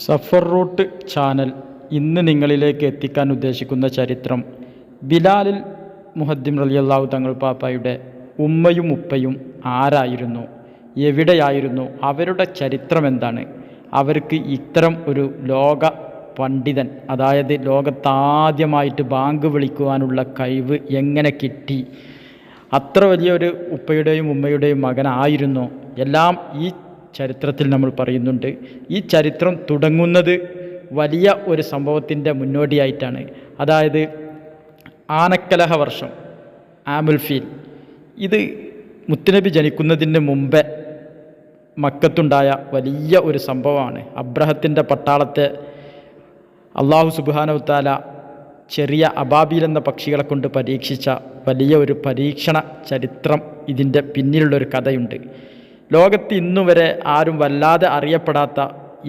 Zafar root channel ഇന്ന് നിങ്ങളിലേക്ക് എത്തിക്കാൻ ഉദ്ദേശിക്കുന്ന ചരിത്രം. ബിലാലിൽ മുഹദ്ദിം റലിയല്ലാഹു തങ്ങൾ പാപ്പയുടെ ഉമ്മയും ഉപ്പയും ആരായിരുന്നു? എവിടെയായിരുന്നു? അവരുടെ ചരിത്രം എന്താണ്? അവർക്ക് ഇത്തരം ഒരു ലോക പണ്ഡിതൻ അതായത് ലോകത്താദ്യമായിട്ട് ബാങ്ക് വിളിക്കുവാനുള്ള കഴിവ് എങ്ങനെ കിട്ടി? അത്ര വലിയൊരു ഉപ്പയുടെയും ഉമ്മയുടെയും മകനായിരുന്നു. എല്ലാം ഈ ചരിത്രത്തിൽ നമ്മൾ പറയുന്നുണ്ട്. ഈ ചരിത്രം തുടങ്ങുന്നത് വലിയ ഒരു സംഭവത്തിന്റെ മുന്നോടിയായിട്ടാണ്. അതായത് ആനക്കലഹ വർഷം ആമുൽഫീൽ ഇത് മുത്തുനബി ജനിക്കുന്നതിന് മുമ്പേ മക്കത്തുണ്ടായ വലിയ ഒരു സംഭവമാണ്. അബ്രഹത്തിന്റെ പട്ടാളത്തെ അള്ളാഹു സുബാനവത്താല ചെറിയ അബാബീൽ എന്ന പക്ഷികളെ കൊണ്ട് പരീക്ഷിച്ച വലിയ ഒരു പരീക്ഷണ ചരിത്രം ഇതിന്റെ പിന്നിലുള്ളൊരു കഥയുണ്ട്. ലോകത്ത് ഇന്നുവരെ ആരും വല്ലാതെ അറിയപ്പെടാത്ത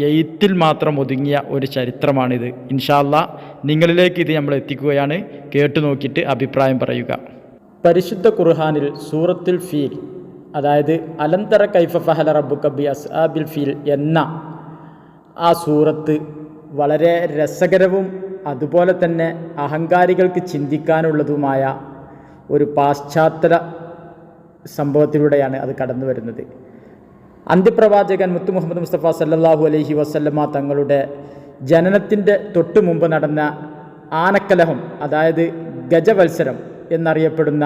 എയ്ത്തിൽ മാത്രം ഒതുങ്ങിയ ഒരു ചരിത്രമാണിത്. ഇൻഷാല്ല നിങ്ങളിലേക്ക് ഇത് നമ്മൾ എത്തിക്കുകയാണ്. കേട്ടു നോക്കിയിട്ട് അഭിപ്രായം പറയുക. പരിശുദ്ധ ഖുർഹാനിൽ സൂറത്തുൽ ഫീൽ അതായത് അലന്തര കൈഫ ഫഹല റബ്ബു കബി അസ്ആബിൽ ഫീൽ എന്ന ആ സൂറത്ത് വളരെ രസകരവും അതുപോലെ തന്നെ അഹങ്കാരികൾക്ക് ചിന്തിക്കാനുള്ളതുമായ ഒരു പാശ്ചാത്തല സംഭവത്തിലൂടെയാണ് അത് കടന്നു വരുന്നത് അന്ത്യപ്രവാചകൻ മുത്തു മുഹമ്മദ് മുസ്തഫ സല്ലാഹു അലഹി വസല്ലമ തങ്ങളുടെ ജനനത്തിന്റെ തൊട്ടു മുമ്പ് നടന്ന ആനക്കലഹം അതായത് ഗജവത്സരം എന്നറിയപ്പെടുന്ന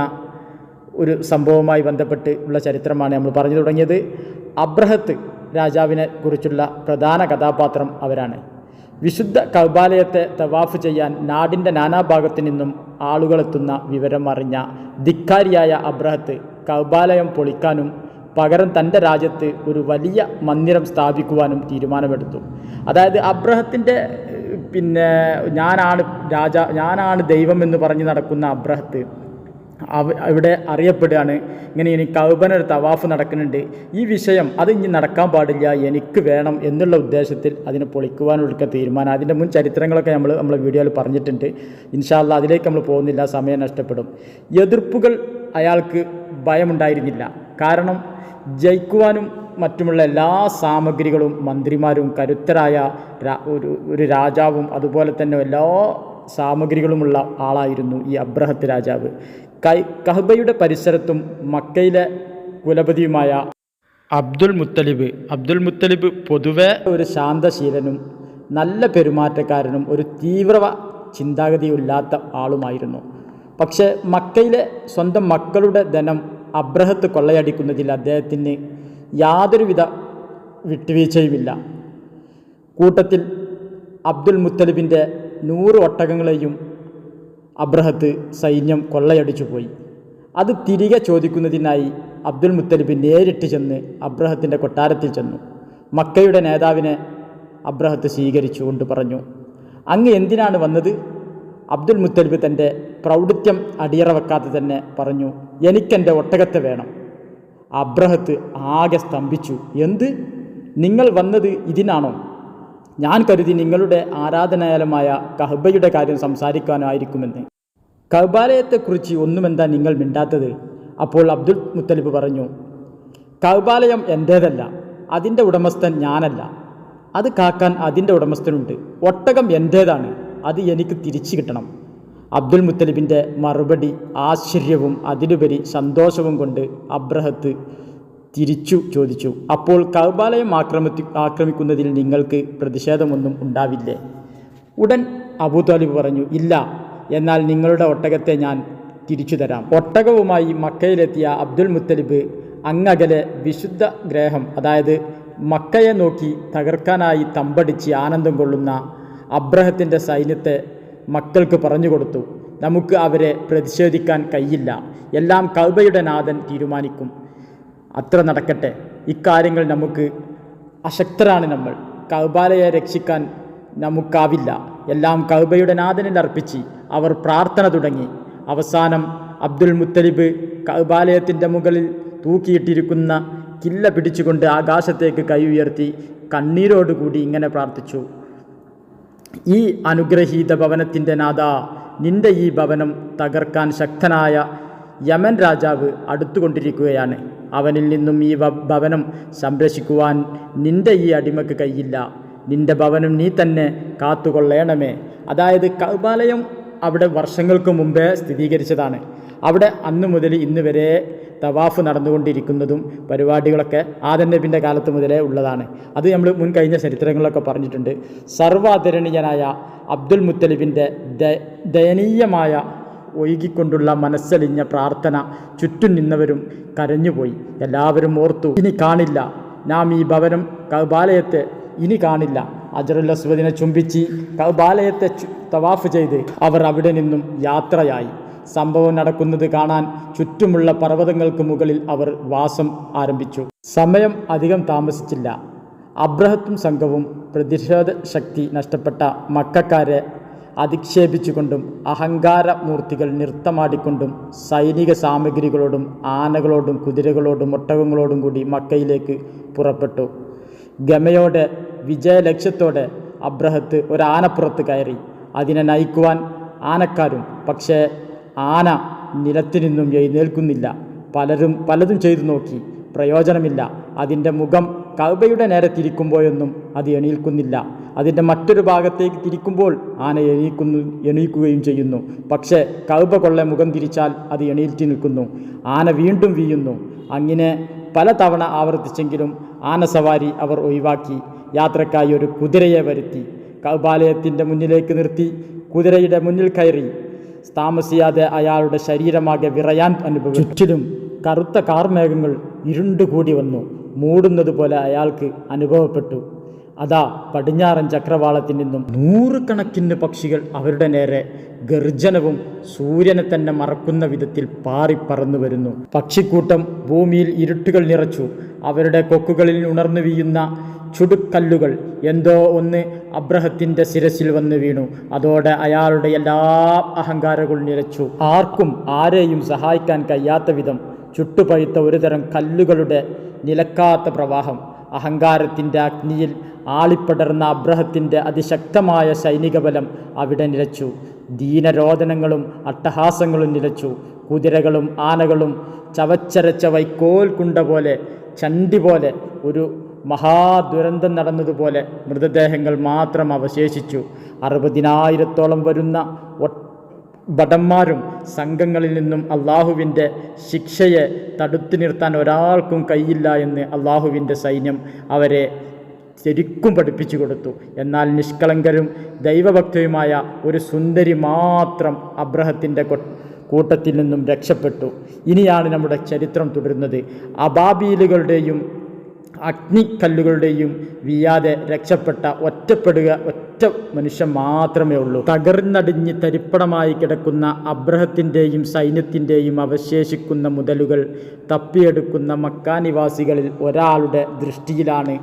ഒരു സംഭവവുമായി ബന്ധപ്പെട്ട് ഉള്ള ചരിത്രമാണ് നമ്മൾ പറഞ്ഞു തുടങ്ങിയത്. അബ്രഹത്ത് രാജാവിനെ കുറിച്ചുള്ള പ്രധാന കഥാപാത്രം അവരാണ്. വിശുദ്ധ കൗബാലയത്തെ തവാഫ് ചെയ്യാൻ നാടിന്റെ നാനാഭാഗത്തു നിന്നും ആളുകളെത്തുന്ന വിവരം അറിഞ്ഞ ധിക്കാരിയായ അബ്രഹത്ത് കൗബാലയം പൊളിക്കാനും പകരം തന്റെ രാജ്യത്ത് ഒരു വലിയ മന്ദിരം സ്ഥാപിക്കുവാനും തീരുമാനമെടുത്തു. അതായത് അബ്രഹത്തിന്റെ പിന്നെ ഞാനാണ് രാജ ഞാനാണ് ദൈവം എന്ന് പറഞ്ഞ് നടക്കുന്ന അബ്രഹത്ത് അവ ഇവിടെ അറിയപ്പെടുകയാണ്. ഇങ്ങനെ ഇനി കൗബനൊരു തവാഫ് നടക്കുന്നുണ്ട്. ഈ വിഷയം അത് ഇനി നടക്കാൻ പാടില്ല എനിക്ക് വേണം എന്നുള്ള ഉദ്ദേശത്തിൽ അതിനെ പൊളിക്കുവാനുള്ള തീരുമാനം. അതിന്റെ മുൻ ചരിത്രങ്ങളൊക്കെ നമ്മൾ നമ്മളെ വീഡിയോയിൽ പറഞ്ഞിട്ടുണ്ട്. ഇൻഷാല്ല അതിലേക്ക് നമ്മൾ പോകുന്നില്ല സമയം നഷ്ടപ്പെടും. എതിർപ്പുകൾ അയാൾക്ക് ഭയമുണ്ടായിരുന്നില്ല. കാരണം ജയിക്കുവാനും മറ്റുമുള്ള എല്ലാ സാമഗ്രികളും മന്ത്രിമാരും കരുത്തരായ ഒരു ഒരു രാജാവും അതുപോലെ തന്നെ എല്ലാ സാമഗ്രികളുമുള്ള ആളായിരുന്നു ഈ അബ്രഹത്ത് രാജാവ്. കൈ കഹബയുടെ പരിസരത്തും മക്കയിലെ കുലപതിയുമായ അബ്ദുൽ മുത്തലിബ് അബ്ദുൽ മുത്തലിബ് പൊതുവെ ഒരു ശാന്തശീലനും നല്ല പെരുമാറ്റക്കാരനും ഒരു തീവ്ര ചിന്താഗതിയില്ലാത്ത ആളുമായിരുന്നു. പക്ഷേ മക്കയിലെ സ്വന്തം മക്കളുടെ ധനം അബ്രഹത്ത് കൊള്ളയടിക്കുന്നതിൽ അദ്ദേഹത്തിന് യാതൊരുവിധ വിട്ടുവീഴ്ചയുമില്ല. കൂട്ടത്തിൽ അബ്ദുൽ മുത്തലിബിന്റെ നൂറ് ഒട്ടകങ്ങളെയും അബ്രഹത്ത് സൈന്യം കൊള്ളയടിച്ചു പോയി. അത് തിരികെ ചോദിക്കുന്നതിനായി അബ്ദുൽ മുത്തലിബ് നേരിട്ട് ചെന്ന് അബ്രഹത്തിന്റെ കൊട്ടാരത്തിൽ ചെന്നു. മക്കയുടെ നേതാവിനെ അബ്രഹത്ത് സ്വീകരിച്ചു കൊണ്ട് പറഞ്ഞു അങ്ങ് എന്തിനാണ് വന്നത്? അബ്ദുൽ മുത്തലിബ് തന്റെ പ്രൗഢിത്യം അടിയറ വെക്കാതെ തന്നെ പറഞ്ഞു എനിക്കെന്റെ ഒട്ടകത്തെ വേണം. അബ്രഹത്ത് ആകെ സ്തംഭിച്ചു. എന്ത്? നിങ്ങൾ വന്നത് ഇതിനാണോ? ഞാൻ കരുതി നിങ്ങളുടെ ആരാധനാലയമായ കഹബയുടെ കാര്യം സംസാരിക്കാനായിരിക്കുമെന്ന്. കൗബാലയത്തെക്കുറിച്ച് ഒന്നുമെന്താ നിങ്ങൾ മിണ്ടാത്തത്? അപ്പോൾ അബ്ദുൽ മുത്തലിബ് പറഞ്ഞു കൗബാലയം എന്റേതല്ല അതിന്റെ ഉടമസ്ഥൻ ഞാനല്ല. അത് കാക്കാൻ അതിന്റെ ഉടമസ്ഥനുണ്ട്. ഒട്ടകം എന്റേതാണ് അത് എനിക്ക് തിരിച്ചു കിട്ടണം. അബ്ദുൽ മുത്തലിബിന്റെ മറുപടി ആശ്ചര്യവും അതിലുപരി സന്തോഷവും കൊണ്ട് അബ്രഹത്ത് തിരിച്ചു ചോദിച്ചു അപ്പോൾ കൗബാലയം ആക്രമിത്തി ആക്രമിക്കുന്നതിൽ നിങ്ങൾക്ക് പ്രതിഷേധമൊന്നും ഉണ്ടാവില്ലേ? ഉടൻ അബൂതാലിബ് പറഞ്ഞു ഇല്ല എന്നാൽ നിങ്ങളുടെ ഒട്ടകത്തെ ഞാൻ തിരിച്ചു തരാം. ഒട്ടകവുമായി മക്കയിലെത്തിയ അബ്ദുൽ മുത്തലിബ് അങ്ങകലെ വിശുദ്ധ ഗ്രഹം അതായത് മക്കയെ നോക്കി തകർക്കാനായി തമ്പടിച്ച് ആനന്ദം കൊള്ളുന്ന അബ്രഹത്തിന്റെ സൈന്യത്തെ മക്കൾക്ക് പറഞ്ഞു കൊടുത്തു. നമുക്ക് അവരെ പ്രതിഷേധിക്കാൻ കഴിയില്ല. എല്ലാം കൗബയുടെ നാഥൻ തീരുമാനിക്കും. അത്ര നടക്കട്ടെ. ഇക്കാര്യങ്ങൾ നമുക്ക് അശക്തരാണ് നമ്മൾ. കൗബാലയെ രക്ഷിക്കാൻ നമുക്കാവില്ല. എല്ലാം കൗബയുടെ നാഥനിൽ അർപ്പിച്ച് അവർ പ്രാർത്ഥന തുടങ്ങി. അവസാനം അബ്ദുൽ മുത്തലിബ് കൗബാലയത്തിന്റെ മുകളിൽ തൂക്കിയിട്ടിരിക്കുന്ന കില്ല പിടിച്ചുകൊണ്ട് ആകാശത്തേക്ക് കൈ ഉയർത്തി കണ്ണീരോടുകൂടി ഇങ്ങനെ പ്രാർത്ഥിച്ചു. ഈ അനുഗ്രഹീത ഭവനത്തിന്റെ നാഥ നിന്റെ ഈ ഭവനം തകർക്കാൻ ശക്തനായ യമൻ രാജാവ് അടുത്തുകൊണ്ടിരിക്കുകയാണ്. അവനിൽ നിന്നും ഈ ഭവനം സംരക്ഷിക്കുവാൻ നിന്റെ ഈ അടിമക്ക് കഴിയില്ല നിന്റെ ഭവനം നീ തന്നെ കാത്തുകൊള്ളേണമേ. അതായത് കൗബാലയം അവിടെ വർഷങ്ങൾക്ക് മുമ്പേ സ്ഥിരീകരിച്ചതാണ്. അവിടെ അന്ന് മുതൽ ഇന്ന് വരെ തവാഫ് നടന്നുകൊണ്ടിരിക്കുന്നതും പരിപാടികളൊക്കെ ആദൻ നബിന്റെ കാലത്ത് മുതലേ ഉള്ളതാണ്. അത് നമ്മൾ മുൻ കഴിഞ്ഞ ചരിത്രങ്ങളൊക്കെ പറഞ്ഞിട്ടുണ്ട്. സർവാദരണീയനായ അബ്ദുൽ മുത്തലിബിന്റെ ദയനീയമായ ഒഴുകിക്കൊണ്ടുള്ള മനസ്സലിഞ്ഞ പ്രാർത്ഥന ചുറ്റും നിന്നവരും കരഞ്ഞുപോയി. എല്ലാവരും ഓർത്തു ഇനി കാണില്ല. നാം ഈ ഭവനം കബാലയത്തെ ഇനി കാണില്ല. അജറുൽ അസ്വദിനെ ചുംബിച്ച് കൗബാലയത്തെ തവാഫ് ചെയ്ത് അവർ അവിടെ നിന്നും യാത്രയായി. സംഭവം നടക്കുന്നത് കാണാൻ ചുറ്റുമുള്ള പർവതങ്ങൾക്ക് മുകളിൽ അവർ വാസം ആരംഭിച്ചു. സമയം അധികം താമസിച്ചില്ല. അബ്രഹത്തും സംഘവും പ്രതിഷേധ ശക്തി നഷ്ടപ്പെട്ട മക്കാരെ അധിക്ഷേപിച്ചുകൊണ്ടും അഹങ്കാര മൂർത്തികൾ നൃത്തമാടിക്കൊണ്ടും സൈനിക സാമഗ്രികളോടും ആനകളോടും കുതിരകളോടും ഒട്ടകങ്ങളോടും കൂടി മക്കയിലേക്ക് പുറപ്പെട്ടു. ഗമയോടെ വിജയലക്ഷ്യത്തോടെ അബ്രഹത്ത് ഒരാനപ്പുറത്ത് കയറി. അതിനെ നയിക്കുവാൻ ആനക്കാരും പക്ഷേ ആന നിലത്തു നിന്നും എഴുന്നേൽക്കുന്നില്ല. പലരും പലതും ചെയ്തു നോക്കി. പ്രയോജനമില്ല. അതിന്റെ മുഖം കൗബയുടെ നേരെ തിരിക്കുമ്പോഴൊന്നും അത് എണീൽക്കുന്നില്ല. അതിന്റെ മറ്റൊരു ഭാഗത്തേക്ക് തിരിക്കുമ്പോൾ ആന എണീക്കുന്നു എണീക്കുകയും ചെയ്യുന്നു. പക്ഷേ കൗബ കൊള്ള മുഖം തിരിച്ചാൽ അത് എണീറ്റ് നിൽക്കുന്നു. ആന വീണ്ടും വീയുന്നു. അങ്ങനെ പല തവണ ആവർത്തിച്ചെങ്കിലും ആനസവാരി അവർ ഒഴിവാക്കി. യാത്രക്കായി ഒരു കുതിരയെ വരുത്തി കൗബാലയത്തിന്റെ മുന്നിലേക്ക് നിർത്തി കുതിരയുടെ മുന്നിൽ കയറി. താമസിയാതെ അയാളുടെ ശരീരമാകെ വിറയാൻ അനുഭവിച്ചു ചുറ്റിലും കറുത്ത കാർമേഘങ്ങൾ ഇരുണ്ടുകൂടി വന്നു. മൂടുന്നത് പോലെ അയാൾക്ക് അനുഭവപ്പെട്ടു. അതാ പടിഞ്ഞാറൻ ചക്രവാളത്തിൽ നിന്നും നൂറുകണക്കിന് പക്ഷികൾ അവരുടെ നേരെ ഗർജനവും സൂര്യനെ തന്നെ മറക്കുന്ന വിധത്തിൽ പാറിപ്പറന്നു വരുന്നു. പക്ഷിക്കൂട്ടം ഭൂമിയിൽ ഇരുട്ടുകൾ നിറച്ചു. അവരുടെ കൊക്കുകളിൽ ഉണർന്നു വീഴുന്ന ചുടുക്കല്ലുകൾ എന്തോ ഒന്ന് അബ്രഹത്തിന്റെ ശിരസിൽ വന്ന് വീണു. അതോടെ അയാളുടെ എല്ലാ അഹങ്കാരങ്ങളും നിലച്ചു ആർക്കും ആരെയും സഹായിക്കാൻ കഴിയാത്ത വിധം ചുട്ടുപഴുത്ത ഒരുതരം കല്ലുകളുടെ നിലക്കാത്ത പ്രവാഹം. അഹങ്കാരത്തിന്റെ അഗ്നിയിൽ ആളിപ്പടർന്ന അബ്രഹത്തിന്റെ അതിശക്തമായ സൈനിക ബലം അവിടെ നിലച്ചു. ദീനരോദനങ്ങളും അട്ടഹാസങ്ങളും നിലച്ചു. കുതിരകളും ആനകളും ചവച്ചരച്ച വൈക്കോൽ കുണ്ട പോലെ ചണ്ടി പോലെ ഒരു മഹാദുരന്തം നടന്നതുപോലെ മൃതദേഹങ്ങൾ മാത്രം അവശേഷിച്ചു. അറുപതിനായിരത്തോളം വരുന്ന ഭടന്മാരും സംഘങ്ങളിൽ നിന്നും അള്ളാഹുവിന്റെ ശിക്ഷയെ തടുത്തു നിർത്താൻ ഒരാൾക്കും കഴിയില്ല എന്ന് അള്ളാഹുവിന്റെ സൈന്യം അവരെ ശരിക്കും പഠിപ്പിച്ചു കൊടുത്തു. എന്നാൽ നിഷ്കളങ്കരും ദൈവഭക്തയുമായ ഒരു സുന്ദരി മാത്രം അബ്രഹത്തിന്റെ കൂട്ടത്തിൽ നിന്നും രക്ഷപ്പെട്ടു. ഇനിയാണ് നമ്മുടെ ചരിത്രം തുടരുന്നത്. അബാബീലുകളുടെയും അഗ്നിക്കല്ലുകളുടെയും വീയാതെ രക്ഷപ്പെട്ട ഒറ്റപ്പെടുക ഒറ്റ മനുഷ്യൻ മാത്രമേ ഉള്ളൂ. തകർന്നടിഞ്ഞ് തരിപ്പണമായി കിടക്കുന്ന അബ്രഹത്തിന്റെയും സൈന്യത്തിന്റെയും അവശേഷിക്കുന്ന മുതലുകൾ തപ്പിയെടുക്കുന്ന മക്കാനിവാസികളിൽ ഒരാളുടെ ദൃഷ്ടിയിലാണ്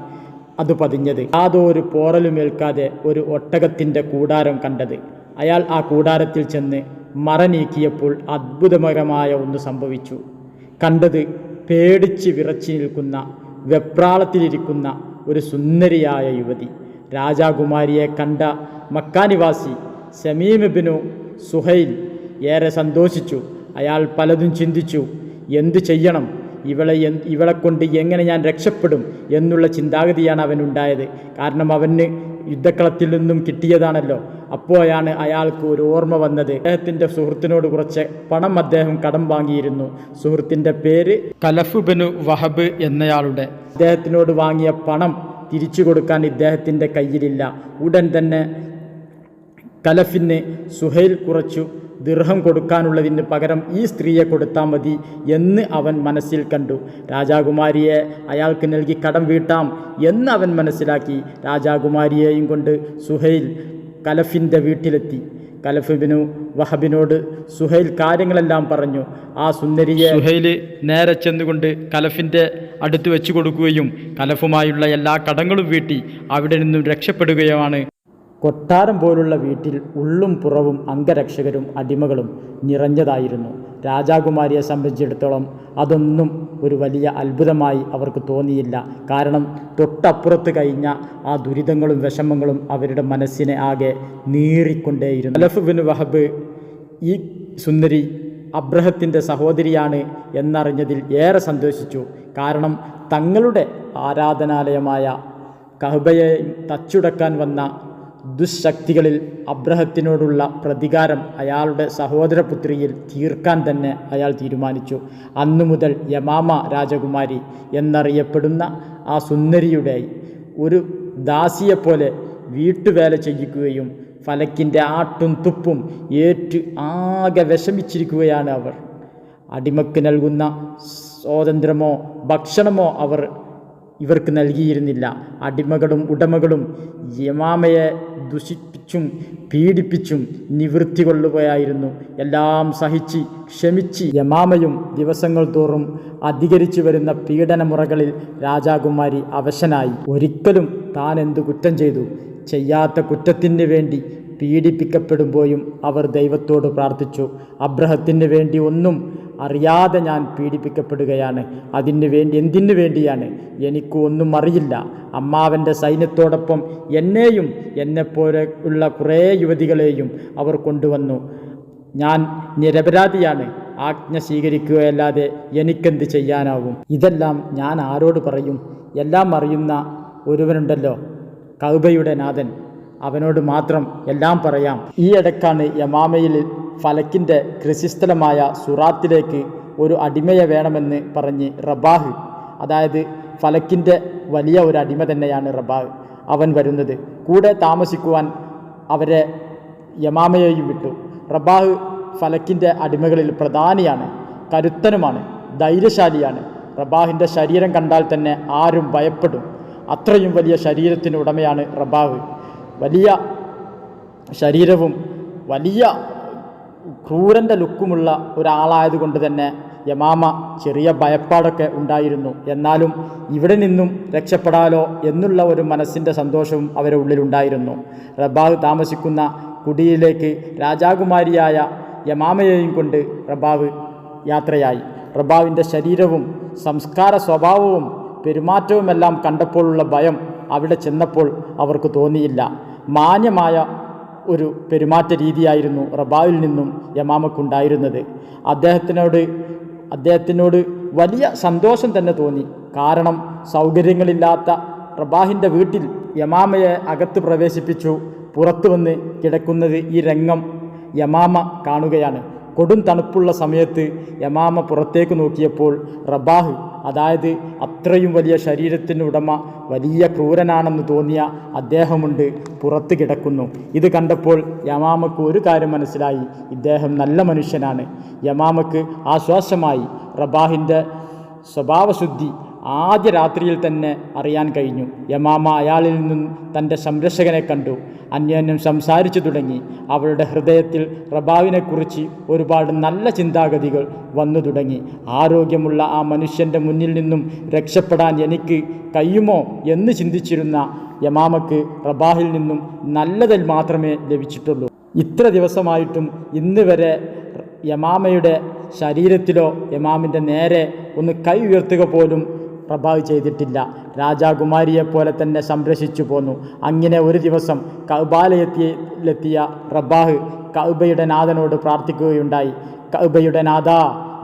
അത് പതിഞ്ഞത്. യാതൊരു പോറലുമേൽക്കാതെ ഒരു ഒട്ടകത്തിന്റെ കൂടാരം കണ്ടത്. അയാൾ ആ കൂടാരത്തിൽ ചെന്ന് മറ നീക്കിയപ്പോൾ അത്ഭുതകരമായ ഒന്ന് സംഭവിച്ചു. കണ്ടത് പേടിച്ച് വിറച്ചു നിൽക്കുന്ന വെപ്രാളത്തിലിരിക്കുന്ന ഒരു സുന്ദരിയായ യുവതി. രാജാകുമാരിയെ കണ്ട മക്കാനിവാസി സമീമിബിനു സുഹൈൽ ഏറെ സന്തോഷിച്ചു. അയാൾ പലതും ചിന്തിച്ചു. എന്തു ചെയ്യണം? ഇവളെ എ ഇവളെ കൊണ്ട് എങ്ങനെ ഞാൻ രക്ഷപ്പെടും എന്നുള്ള ചിന്താഗതിയാണ് അവനുണ്ടായത്. കാരണം അവന് യുദ്ധക്കളത്തിൽ നിന്നും കിട്ടിയതാണല്ലോ. അപ്പോഴാണ് അയാൾക്ക് ഒരു ഓർമ്മ വന്നത്. അദ്ദേഹത്തിന്റെ സുഹൃത്തിനോട് കുറച്ച് പണം അദ്ദേഹം കടം വാങ്ങിയിരുന്നു. സുഹൃത്തിന്റെ പേര് കലഫുബനു വഹബ് എന്നയാളുടെ. അദ്ദേഹത്തിനോട് വാങ്ങിയ പണം തിരിച്ചു കൊടുക്കാൻ ഇദ്ദേഹത്തിന്റെ കയ്യിലില്ല. ഉടൻ തന്നെ കലഫിന് സുഹൈൽ കുറച്ചു ദീർഘം കൊടുക്കാനുള്ളതിന് പകരം ഈ സ്ത്രീയെ കൊടുത്താൽ മതി എന്ന് അവൻ മനസ്സിൽ കണ്ടു. രാജാകുമാരിയെ അയാൾക്ക് നൽകി കടം വീട്ടാം എന്ന് അവൻ മനസ്സിലാക്കി. രാജാകുമാരിയെയും കൊണ്ട് സുഹൈൽ കലഫിന്റെ വീട്ടിലെത്തി. കലഫിബിനു വഹബിനോട് സുഹൈൽ കാര്യങ്ങളെല്ലാം പറഞ്ഞു. ആ സുന്ദരിയെ സുഹൈൽ നേരെ ചെന്നുകൊണ്ട് കലഫിന്റെ അടുത്ത് വെച്ചു കൊടുക്കുകയും കലഫുമായുള്ള എല്ലാ കടങ്ങളും വീട്ടി അവിടെ നിന്നും രക്ഷപ്പെടുകയുമാണ്. കൊട്ടാരം പോലുള്ള വീട്ടിൽ ഉള്ളും പുറവും അംഗരക്ഷകരും അടിമകളും നിറഞ്ഞതായിരുന്നു. രാജാകുമാരിയെ സംബന്ധിച്ചിടത്തോളം അതൊന്നും ഒരു വലിയ അത്ഭുതമായി അവർക്ക് തോന്നിയില്ല. കാരണം തൊട്ടപ്പുറത്ത് കഴിഞ്ഞ ആ ദുരിതങ്ങളും വിഷമങ്ങളും അവരുടെ മനസ്സിനെ ആകെ നീറിക്കൊണ്ടേയിരുന്നു. അലഫ് ബിൻ വഹബ് ഈ സുന്ദരി അബ്രഹത്തിന്റെ സഹോദരിയാണ് എന്നറിഞ്ഞതിൽ ഏറെ സന്തോഷിച്ചു. കാരണം തങ്ങളുടെ ആരാധനാലയമായ കഹബയെ തച്ചുടക്കാൻ വന്ന ദുശക്തികളിൽ അബ്രഹത്തിനോടുള്ള പ്രതികാരം അയാളുടെ സഹോദരപുത്രിയിൽ തീർക്കാൻ തന്നെ അയാൾ തീരുമാനിച്ചു. അന്നു മുതൽ യമാമ രാജകുമാരി എന്നറിയപ്പെടുന്ന ആ സുന്ദരിയുടെ ഒരു ദാസിയെപ്പോലെ വീട്ടുവേല ചെയ്യിക്കുകയും ഫലക്കിന്റെ ആട്ടും തുപ്പും ഏറ്റ് ആകെ വിഷമിച്ചിരിക്കുകയാണ് അവർ. അടിമക്ക് നൽകുന്ന സ്വാതന്ത്ര്യമോ ഭക്ഷണമോ അവർ ഇവർക്ക് നൽകിയിരുന്നില്ല. അടിമകളും ഉടമകളും യമാമയെ ദുഷിപ്പിച്ചും പീഡിപ്പിച്ചും നിവൃത്തി കൊള്ളുകയായിരുന്നു എല്ലാം സഹിച്ച് ക്ഷമിച്ച് യമാമയും ദിവസങ്ങൾ തോറും അധികരിച്ചു വരുന്ന പീഡനമുറകളിൽ രാജാകുമാരി അവശനായി. ഒരിക്കലും താൻ എന്തു കുറ്റം ചെയ്തു? ചെയ്യാത്ത കുറ്റത്തിന് വേണ്ടി പീഡിപ്പിക്കപ്പെടുമ്പോഴും അവർ ദൈവത്തോട് പ്രാർത്ഥിച്ചു. അബ്രഹത്തിന് വേണ്ടി ഒന്നും അറിയാതെ ഞാൻ പീഡിപ്പിക്കപ്പെടുകയാണ്. അതിന് വേണ്ടി എന്തിനു വേണ്ടിയാണ്? എനിക്ക് ഒന്നും അറിയില്ല. അമ്മാവന്റെ സൈന്യത്തോടൊപ്പം എന്നെയും എന്നെപ്പോലെ ഉള്ള കുറേ യുവതികളെയും അവർ കൊണ്ടുവന്നു. ഞാൻ നിരപരാധിയാണ്. ആജ്ഞ സ്വീകരിക്കുകയല്ലാതെ എനിക്കെന്ത് ചെയ്യാനാവും? ഇതെല്ലാം ഞാൻ ആരോട് പറയും? എല്ലാം അറിയുന്ന ഒരുവനുണ്ടല്ലോ കൗബയുടെ നാഥൻ. അവനോട് മാത്രം എല്ലാം പറയാം. ഈ ഇടക്കാണ് യമാമയിൽ ഫലക്കിന്റെ കൃഷിസ്ഥലമായ സുറാത്തിലേക്ക് ഒരു അടിമയെ വേണമെന്ന് പറഞ്ഞ് റബാഹ്. അതായത് ഫലക്കിന്റെ വലിയ ഒരു അടിമ തന്നെയാണ് റബാഹ്. അവൻ വരുന്നത്. കൂടെ താമസിക്കുവാൻ അവരെ യമാമയെയും വിട്ടു. റബാഹ് ഫലക്കിന്റെ അടിമകളിൽ പ്രധാനിയാണ്. കരുത്തനുമാണ്. ധൈര്യശാലിയാണ്. റബാഹിന്റെ ശരീരം കണ്ടാൽ തന്നെ ആരും ഭയപ്പെടും. അത്രയും വലിയ ശരീരത്തിന് ഉടമയാണ് റബാഹ്. വലിയ ശരീരവും വലിയ ക്രൂരന്റെ ലുക്കുമുള്ള ഒരാളായതുകൊണ്ട് തന്നെ യമാമ ചെറിയ ഭയപ്പാടൊക്കെ ഉണ്ടായിരുന്നു. എന്നാലും ഇവിടെ നിന്നും രക്ഷപ്പെടാലോ എന്നുള്ള ഒരു മനസ്സിന്റെ സന്തോഷവും അവരുടെ ഉള്ളിലുണ്ടായിരുന്നു. റബാഹ് താമസിക്കുന്ന കുടിയിലേക്ക് രാജാകുമാരിയായ യമാമയെയും കൊണ്ട് റബാവ് യാത്രയായി. റബാവിന്റെ ശരീരവും സംസ്കാര സ്വഭാവവും പെരുമാറ്റവുമെല്ലാം കണ്ടപ്പോഴുള്ള ഭയം അവിടെ ചെന്നപ്പോൾ അവർക്ക് തോന്നിയില്ല. മാന്യമായ ഒരു പെരുമാറ്റ രീതിയായിരുന്നു റബാവിൽ നിന്നും യമാമക്കുണ്ടായിരുന്നത്. അദ്ദേഹത്തിനോട് അദ്ദേഹത്തിനോട് വലിയ സന്തോഷം തന്നെ തോന്നി. കാരണം സൗകര്യങ്ങളില്ലാത്ത റബാഹിന്റെ വീട്ടിൽ യമാമയെ അകത്ത് പ്രവേശിപ്പിച്ചു. പുറത്തു വന്ന് കിടക്കുന്നത് ഈ രംഗം യമാമ കാണുകയാണ്. കൊടും തണുപ്പുള്ള സമയത്ത് യമാമ പുറത്തേക്ക് നോക്കിയപ്പോൾ റബാഹ് അതായത് അത്രയും വലിയ ശരീരത്തിന് ഉടമ വലിയ ക്രൂരനാണെന്ന് തോന്നിയ അദ്ദേഹമുണ്ട് പുറത്ത് കിടക്കുന്നു. ഇത് കണ്ടപ്പോൾ യമാമക്ക് ഒരു കാര്യം മനസ്സിലായി. ഇദ്ദേഹം നല്ല മനുഷ്യനാണ്. യമാമക്ക് ആശ്വാസമായി. റബാഹിന്റെ സ്വഭാവശുദ്ധി ആദ്യ രാത്രിയിൽ തന്നെ അറിയാൻ കഴിഞ്ഞു. യമാമ അയാളിൽ നിന്നും തന്റെ സംരക്ഷകനെ കണ്ടു. അന്യോന്യം സംസാരിച്ചു തുടങ്ങി. അവളുടെ ഹൃദയത്തിൽ റബാവിനെക്കുറിച്ച് ഒരുപാട് നല്ല ചിന്താഗതികൾ വന്നു തുടങ്ങി. ആരോഗ്യമുള്ള ആ മനുഷ്യന്റെ മുന്നിൽ നിന്നും രക്ഷപ്പെടാൻ എനിക്ക് കഴിയുമോ എന്ന് ചിന്തിച്ചിരുന്ന യമാമക്ക് റബാഹിൽ നിന്നും നല്ലതിൽ മാത്രമേ ലഭിച്ചിട്ടുള്ളൂ. ഇത്ര ദിവസമായിട്ടും ഇന്ന് വരെ യമാമയുടെ ശരീരത്തിലോ യമാമിന്റെ നേരെ ഒന്ന് കൈ ഉയർത്തുക പോലും പ്രഭാവ് ചെയ്തിട്ടില്ല. രാജാകുമാരിയെപ്പോലെ തന്നെ സംരക്ഷിച്ചു പോന്നു. അങ്ങനെ ഒരു ദിവസം കൗബാലയത്തിലെത്തിയ റബാഹ് കൗബയുടെ നാഥനോട് പ്രാർത്ഥിക്കുകയുണ്ടായി. കൗബയുടെ നാഥ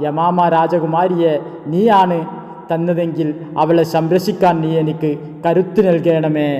യമാമ രാജകുമാരിയെ നീയാണ് തന്നതെങ്കിൽ അവളെ സംരക്ഷിക്കാൻ നീ എനിക്ക് കരുത്തു നൽകണമേ.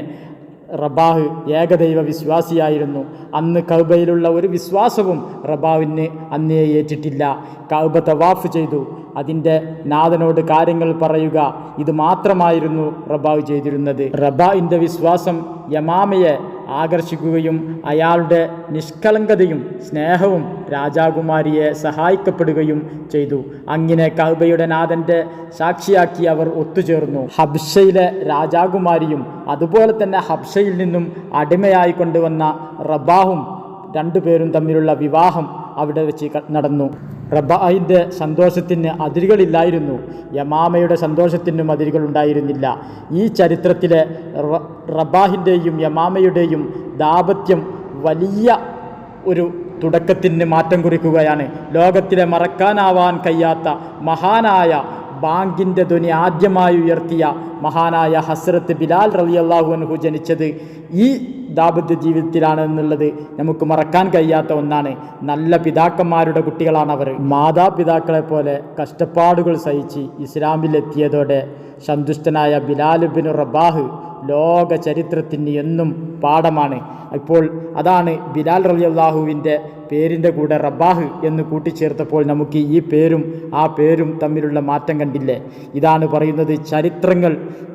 റബാഹ് ഏകദൈവ വിശ്വാസിയായിരുന്നു. അന്ന് കൗബയിലുള്ള ഒരു വിശ്വാസവും റബാവിന് അന്നേ ഏറ്റിട്ടില്ല. കൗബ തവാഫ് ചെയ്തു. അതിന്റെ നാഥനോട് കാര്യങ്ങൾ പറയുക ഇത് മാത്രമായിരുന്നു റബാവ് ചെയ്തിരുന്നത്. റബാവിന്റെ വിശ്വാസം യമാമയെ ആകർഷിക്കുകയും അയാളുടെ നിഷ്കളങ്കതയും സ്നേഹവും രാജാകുമാരിയെ സഹായിക്കപ്പെടുകയും ചെയ്തു. അങ്ങനെ കൗബയുടെ നാഥന്റെ സാക്ഷിയാക്കി അവർ ഒത്തുചേർന്നു. ഹബ്ഷയിലെ രാജാകുമാരിയും അതുപോലെ തന്നെ ഹബ്ഷയിൽ നിന്നും അടിമയായി കൊണ്ടുവന്ന റബാഹും രണ്ടുപേരും തമ്മിലുള്ള വിവാഹം അവിടെ വെച്ച് നടന്നു. റബാഹിന്റെ സന്തോഷത്തിന് അതിരുകളില്ലായിരുന്നു. യമാമയുടെ സന്തോഷത്തിനും അതിരുകളുണ്ടായിരുന്നില്ല. ഈ ചരിത്രത്തിലെ റബ്ബാഹിന്റെയും യമാമയുടെയും ദാപത്യം വലിയ ഒരു തുടക്കത്തിന് മാറ്റം കുറിക്കുകയാണ്. ലോകത്തിലെ മറക്കാനാവാൻ കഴിയാത്ത മഹാനായ ബാങ്കിന്റെ ധ്വനി ആദ്യമായി ഉയർത്തിയ മഹാനായ ഹസ്രത്ത് ബിലാൽ റലി അൻഹു ജനിച്ചത് ഈ ദാമ്പത്യ ജീവിതത്തിലാണ് എന്നുള്ളത് നമുക്ക് മറക്കാൻ കഴിയാത്ത ഒന്നാണ്. നല്ല പിതാക്കന്മാരുടെ കുട്ടികളാണ് അവർ മാതാപിതാക്കളെ പോലെ കഷ്ടപ്പാടുകൾ സഹിച്ച് ഇസ്ലാമിലെത്തിയതോടെ സന്തുഷ്ടനായ ബിലാലുബിൻ ബിൻ റബാഹ് ലോക ചരിത്രത്തിന് എന്നും പാഠമാണ്. ഇപ്പോൾ അതാണ് ബിലാൽ റലി അള്ളാഹുവിന്റെ പേരിന്റെ കൂടെ റബ്ബാഹ് എന്ന് കൂട്ടിച്ചേർത്തപ്പോൾ നമുക്ക് ഈ പേരും ആ പേരും തമ്മിലുള്ള മാറ്റം കണ്ടില്ലേ? ഇതാണ് പറയുന്നത് ചരിത്രങ്ങൾ.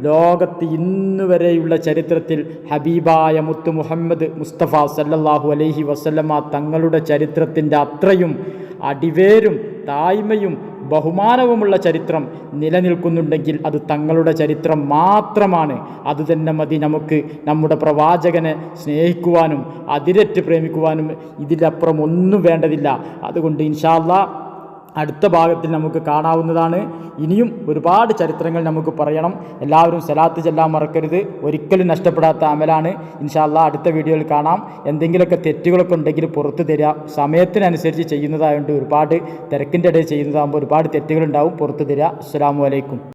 ലോകത്ത് ഇന്ന് വരെയുള്ള ചരിത്രത്തിൽ ഹബീബായ മുത്ത് മുഹമ്മദ് മുസ്തഫ സല്ലല്ലാഹു അലൈഹി വസല്ലമ തങ്ങളുടെ ചരിത്രത്തിന്റെ അത്രയും അടിവേരും തായ്മയും ബഹുമാനവുമുള്ള ചരിത്രം നിലനിൽക്കുന്നുണ്ടെങ്കിൽ അത് തങ്ങളുടെ ചരിത്രം മാത്രമാണ്. അതുതന്നെ മതി നമുക്ക് നമ്മുടെ പ്രവാചകനെ സ്നേഹിക്കുവാനും അതിരറ്റ് പ്രേമിക്കുവാനും ഇതിലപ്പുറം ഒന്നും വേണ്ടതില്ല. അതുകൊണ്ട് ഇൻഷാല്ലാ അടുത്ത ഭാഗത്തിൽ നമുക്ക് കാണാവുന്നതാണ്. ഇനിയും ഒരുപാട് ചരിത്രങ്ങൾ നമുക്ക് പറയണം. എല്ലാവരും സലാത്ത് ചെല്ലാൻ മറക്കരുത്. ഒരിക്കലും നഷ്ടപ്പെടാത്ത അമലാണ്. ഇൻഷാല്ല അടുത്ത വീഡിയോയിൽ കാണാം. എന്തെങ്കിലുമൊക്കെ തെറ്റുകളൊക്കെ ഉണ്ടെങ്കിൽ പുറത്തു തരിക. സമയത്തിനനുസരിച്ച് ചെയ്യുന്നതായതുകൊണ്ട് ഒരുപാട് തിരക്കിന്റെ ഇടയിൽ ചെയ്യുന്നതാകുമ്പോൾ ഒരുപാട് തെറ്റുകളുണ്ടാവും പുറത്തു തരിക. അസ്സാം വലൈക്കും